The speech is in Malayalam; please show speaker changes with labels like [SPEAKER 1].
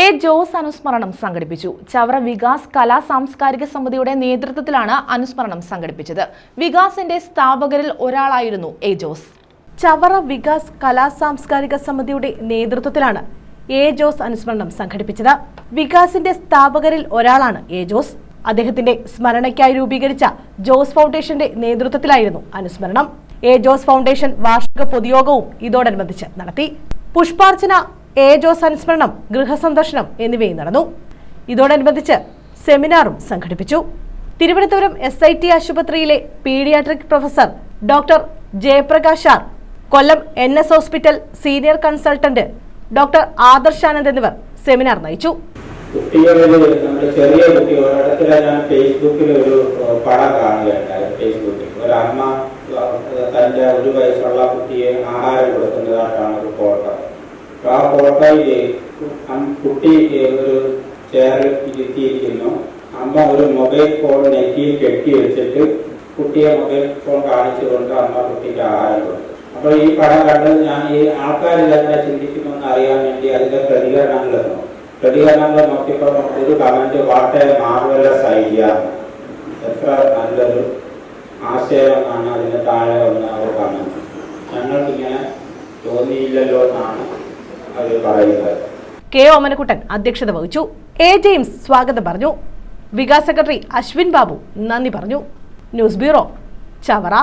[SPEAKER 1] എ ജോസ് അനുസ്മരണം സംഘടിപ്പിച്ചു. ചവറ വികാസ് കലാ സാംസ്കാരിക സമിതിയുടെ നേതൃത്വത്തിലാണ് അനുസ്മരണം സംഘടിപ്പിച്ചത്. വികാസിന്റെ സ്ഥാപകരിൽ ഒരാളായിരുന്നു എ ജോസ്. ചവറ വികാസ് കലാ സാംസ്കാരിക സമിതിയുടെ നേതൃത്വത്തിലാണ് എ ജോസ് അനുസ്മരണം സംഘടിപ്പിച്ചത്. വികാസിന്റെ സ്ഥാപകരിൽ ഒരാളാണ് എ ജോസ്. അദ്ദേഹത്തിന്റെ സ്മരണയ്ക്കായി രൂപീകരിച്ച ജോസ് ഫൗണ്ടേഷന്റെ നേതൃത്വത്തിലായിരുന്നു അനുസ്മരണം. എ ജോസ് ഫൗണ്ടേഷൻ വാർഷിക പൊതുയോഗവും ഇതോടനുബന്ധിച്ച് നടത്തി. പുഷ്പാർച്ചന എ ജോസ് അനുസ്മരണം ഗൃഹസന്ദർശനം എന്നിവയും നടന്നു. ഇതോടനുബന്ധിച്ച് സെമിനാറും സംഘടിപ്പിച്ചു. തിരുവനന്തപുരം എസ് ഐ ടി ആശുപത്രിയിലെ paediatric professor doctor Jayaprakash R Kollam N S hospital senior consultant doctor Adarshanand എന്നിവർ സെമിനാർ നയിച്ചു.
[SPEAKER 2] കുട്ടികളിൽ നമ്മുടെ ചെറിയ കുട്ടികൾ അടുത്തിടെ ഞാൻ ഫേസ്ബുക്കിൽ ഒരു പടം കാണുകയുണ്ടായി ഫേസ്ബുക്കിൽ. ഒരു അമ്മ തന്റെ ഒരു വയസ്സുള്ള കുട്ടിയെ ആഹാരം കൊടുക്കുന്നതായിട്ടാണ് അപ്പൊ ആ ഫോട്ടോയിലേക്ക് കുട്ടി ഏഹ്, ഒരു ചെയറിൽ ഇരുത്തിയിരിക്കുന്നു. അമ്മ ഒരു മൊബൈൽ ഫോൺ നെറ്റിയിൽ കെട്ടി വെച്ചിട്ട് കുട്ടിയെ മൊബൈൽ ഫോൺ കാണിച്ചുകൊണ്ട് അമ്മ കുട്ടിക്ക് ആഹാരം കൊടുത്തു. അപ്പൊ ഈ പടം കണ്ടത് ഞാൻ ഈ ആൾക്കാരിലെന്താ ചിന്തിക്കുമെന്ന് അറിയാൻ വേണ്ടി അതിന്റെ പ്രതികരണങ്ങൾ പ്രതികരണങ്ങൾ നോക്കിയപ്പോൾ ഒരു കമന്റ് വാട്ട് മാർവലസ് ഐഡിയ എത്ര നല്ലൊരു ആശയമെന്നാണ് അതിന് താഴെ വന്ന അവർ കമന്റ് ഞങ്ങൾക്കിങ്ങനെ തോന്നിയില്ലല്ലോ എന്നാണ്
[SPEAKER 1] കെ ഓമനക്കുട്ടൻ അധ്യക്ഷത വഹിച്ചു. എ ജെയിംസ് സ്വാഗതം പറഞ്ഞു. വികാസ് സെക്രട്ടറി അശ്വിൻ ബാബു നന്ദി പറഞ്ഞു. News bureau Chavara.